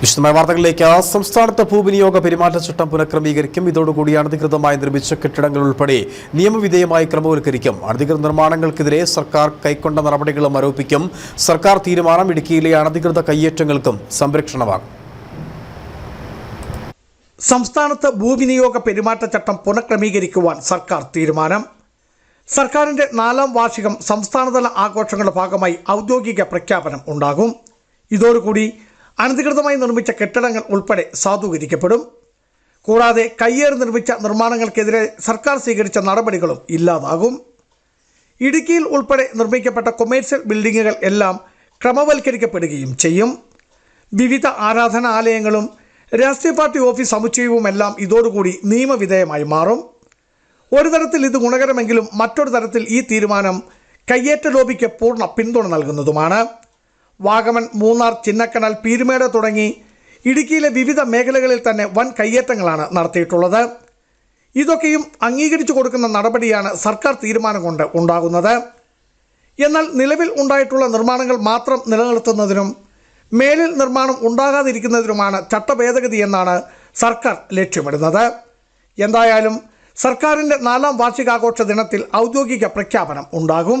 വിശദമായ വാർത്തകളിലേക്ക് സംസ്ഥാനത്ത് ഭൂവിനിയോഗ പെരുമാറ്റച്ചട്ടം പുനഃക്രമീകരിക്കും. ഇതോടുകൂടി അനധികൃതമായി നിർമ്മിച്ച കെട്ടിടങ്ങൾ ഉൾപ്പെടെ നിയമവിധേയമായി ക്രമവൽക്കരിക്കും. അനധികൃത നിർമ്മാണങ്ങൾക്കെതിരെ സർക്കാർ കൈക്കൊണ്ട നടപടികളും ആരോപിക്കും. സർക്കാർ തീരുമാനം ഇടുക്കിയിലെ അനധികൃത കയ്യേറ്റങ്ങൾക്കും സംരക്ഷണമാകും സംസ്ഥാനത്ത് ഭൂവിനിയോഗ പെരുമാറ്റച്ചട്ടം പുനഃക്രമീകരിക്കുവാൻ സർക്കാർ തീരുമാനം. സർക്കാരിന്റെ നാലാം വാർഷികം സംസ്ഥാനതല ആഘോഷങ്ങളുടെ ഭാഗമായി ഔദ്യോഗിക പ്രഖ്യാപനം ഉണ്ടാകും. ഇതോടുകൂടി അനധികൃതമായി നിർമ്മിച്ച കെട്ടിടങ്ങൾ ഉൾപ്പെടെ സാധൂകരിക്കപ്പെടും കൂടാതെ കയ്യേറി നിർമ്മിച്ച നിർമ്മാണങ്ങൾക്കെതിരെ സർക്കാർ സ്വീകരിച്ച നടപടികളും ഇല്ലാതാകും. ഇടുക്കിയിൽ ഉൾപ്പെടെ നിർമ്മിക്കപ്പെട്ട കൊമേഴ്സ്യൽ ബിൽഡിങ്ങുകൾ എല്ലാം ക്രമവൽക്കരിക്കപ്പെടുകയും ചെയ്യും. വിവിധ ആരാധനാലയങ്ങളും രാഷ്ട്രീയ പാർട്ടി ഓഫീസ് സമുച്ചയവുമെല്ലാം ഇതോടുകൂടി നിയമവിധേയമായി മാറും. ഒരു തരത്തിൽ ഇത് ഗുണകരമെങ്കിലും മറ്റൊരു തരത്തിൽ ഈ തീരുമാനം കയ്യേറ്റ ലോബിക്ക് പൂർണ പിന്തുണ നൽകുന്നതുമാണ്. വാഗമൺ മൂന്നാർ ചിന്നക്കനാൽ പീരുമേട് തുടങ്ങി ഇടുക്കിയിലെ വിവിധ മേഖലകളിൽ തന്നെ വൻ കയ്യേറ്റങ്ങളാണ് നടത്തിയിട്ടുള്ളത്. ഇതൊക്കെയും അംഗീകരിച്ചു കൊടുക്കുന്ന നടപടിയാണ് സർക്കാർ തീരുമാനം കൊണ്ട് ഉണ്ടാകുന്നത്. എന്നാൽ നിലവിൽ ഉണ്ടായിട്ടുള്ള നിർമ്മാണങ്ങൾ മാത്രം നിലനിർത്തുന്നതിനും മേലിൽ നിർമ്മാണം ഉണ്ടാകാതിരിക്കുന്നതിനുമാണ് ചട്ടഭേദഗതി എന്നാണ് സർക്കാർ ലക്ഷ്യമിടുന്നത്. എന്തായാലും സർക്കാരിന്റെ നാലാം വാർഷികാഘോഷ ദിനത്തിൽ ഔദ്യോഗിക പ്രഖ്യാപനം ഉണ്ടാകും.